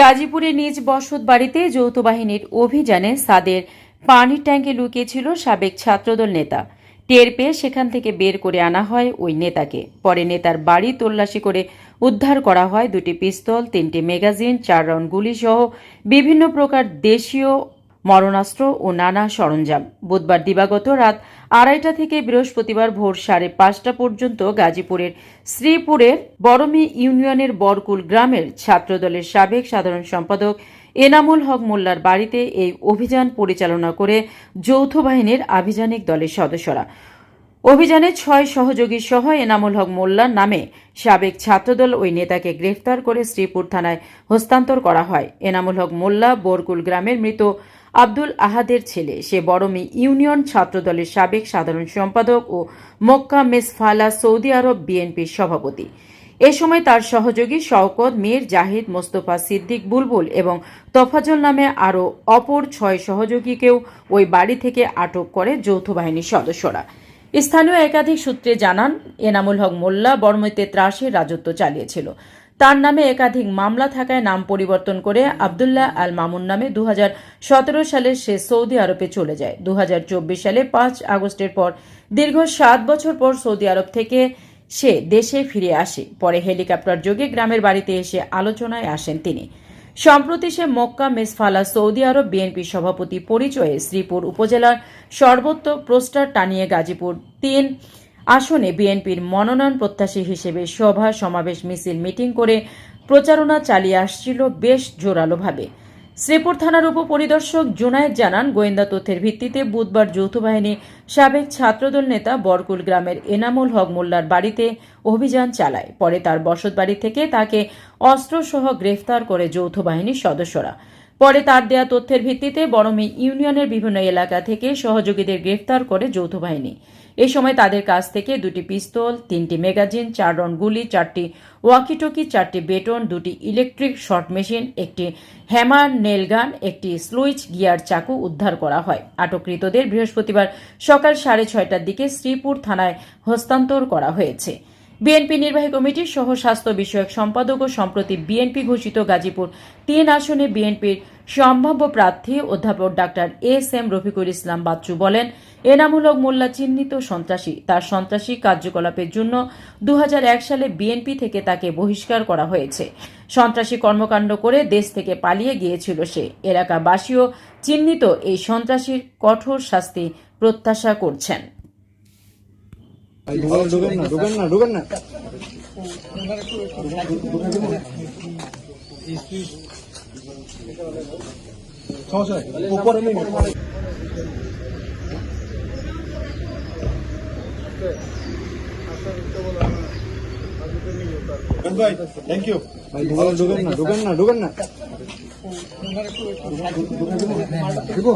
গাজীপুরে নিজ বসত বাড়িতে যৌথ বাহিনীর অভিযানে সাদের পানির ট্যাঙ্কে লুকিয়েছিল সাবেক ছাত্রদল নেতা। টের পেয়ে সেখান থেকে বের করে আনা হয় ওই নেতাকে। পরে নেতার বাড়ি তল্লাশি করে উদ্ধার করা হয় দুটি পিস্তল, তিনটি ম্যাগাজিন, চার রাউন্ড গুলি সহ বিভিন্ন প্রকার দেশীয় মরণাস্ত্র ও নানা সরঞ্জাম। বুধবার দিবাগত রাত আড়াইটা থেকে বৃহস্পতিবার ভোর সাড়ে পাঁচটা পর্যন্ত গাজীপুরের শ্রীপুরের বড়মি ইউনিয়নের বরকুল গ্রামের ছাত্রদলের সাবেক সাধারণ সম্পাদক এনামুল হক মোল্লার বাড়িতে এই অভিযান পরিচালনা করে যৌথ বাহিনীর আভিযানিক দলের সদস্যরা। অভিযানে ছয় সহযোগী সহ এনামুল হক মোল্লার নামে সাবেক ছাত্রদল ওই নেতাকে গ্রেফতার করে শ্রীপুর থানায় হস্তান্তর করা হয়। এনামুল হক মোল্লা বোরকুল গ্রামের মৃত আব্দুল আহাদের ছেলে। সে বরমী ইউনিয়ন ছাত্রদলের সাবেক সাধারণ সম্পাদক ও মক্কা মেসফালা সৌদি আরব বিএনপির সভাপতি। এ সময় তার সহযোগী শওকত, মীর জাহিদ, মোস্তফা সিদ্দিক, বুলবুল এবং তফাজল নামে আরও অপর ছয় সহযোগীকেও ওই বাড়ি থেকে আটক করে যৌথ বাহিনীর সদস্যরা। স্থানীয় একাধিক সূত্রে জানান, এনামুল হক মোল্লা বর্মইতে ত্রাসের রাজত্ব চালিয়েছিল। তার নামে একাধিক মামলা থাকায় নাম পরিবর্তন করে আবদুল্লাহ আল মামুন নামে দু হাজার সতেরো সালে সে সৌদি আরবে চলে যায়। দু হাজার চব্বিশ সালে পাঁচ আগস্টের পর, দীর্ঘ সাত বছর পর সৌদি আরব থেকে সে দেশে ফিরে আসে। পরে হেলিকপ্টার যোগে গ্রামের বাড়িতে এসে আলোচনায় আসেন তিনি। সম্প্রতি সে Mecca Misfalah Saudi Arab BNP সভাপতি পরিচয়ে শ্রীপুর উপজেলার সর্বত্র পোস্টার টানিয়ে গাজীপুর তিন আসনে বিএনপির মনোনয়ন প্রত্যাশী হিসেবে সভা, সমাবেশ, মিছিল, মিটিং করে প্রচারণা চালিয়ে আসছিল বেশ জোরালোভাবে। শ্রীপুর থানার উপপরিদর্শক জুনায়েদ জানান, গোয়েন্দা তথ্যের ভিত্তিতে বুধবার যৌথ বাহিনী সাবেক ছাত্রদল নেতা বরকুল গ্রামের এনামুল হক মোল্লার বাড়িতে অভিযান চালায়। পরে তার বসতবাড়ি থেকে তাকে অস্ত্রসহ গ্রেফতার করে যৌথ বাহিনীর সদস্যরা। পরে তার দেয়া তথ্যের ভিত্তিতে বড়মি ইউনিয়নের বিভিন্ন এলাকা থেকে সহযোগীদের গ্রেফতার করে যৌথ বাহিনী। এ সময় তাদের কাছ থেকে দুটি পিস্তল, তিনটি ম্যাগাজিন, চার রন গুলি, চারটি ওয়াকিটকি, চারটি বেটন, দুটি ইলেকট্রিক শর্ট মেশিন, একটি হ্যামার নেলগান একটি স্লুইচ গিয়ার চাকু উদ্ধার করা হয়। আটককৃতদের বৃহস্পতিবার সকাল সাড়ে ছয়টার দিকে শ্রীপুর থানায় হস্তান্তর করা হয়েছে। বিএনপি নির্বাহী কমিটির সহ স্বাস্থ্য বিষয়ক সম্পাদক ও সম্প্রতি বিএনপি ঘোষিত গাজীপুর তিন আসনে বিএনপির সম্ভাব্য প্রার্থী অধ্যাপক doctor S M Rafiqul Islam Bachchu বলেন এনামূলক মোল্লা চিহ্নিত সন্ত্রাসী। তার সন্ত্রাসী কার্যকলাপের জন্য দু হাজার এক সালে বিএনপি থেকে তাকে বহিষ্কার করা হয়েছে। সন্ত্রাসী কর্মকাণ্ড করে দেশ থেকে পালিয়ে গিয়েছিল সে। এলাকাবাসীও চিহ্নিত এই সন্ত্রাসীর কঠোর শাস্তি প্রত্যাশা করছেন। असते असं वृत्तपत्र आम्ही होतात थँक्यू ঢুকেন না ঢুকেন না ঢুকেন না ঢুকো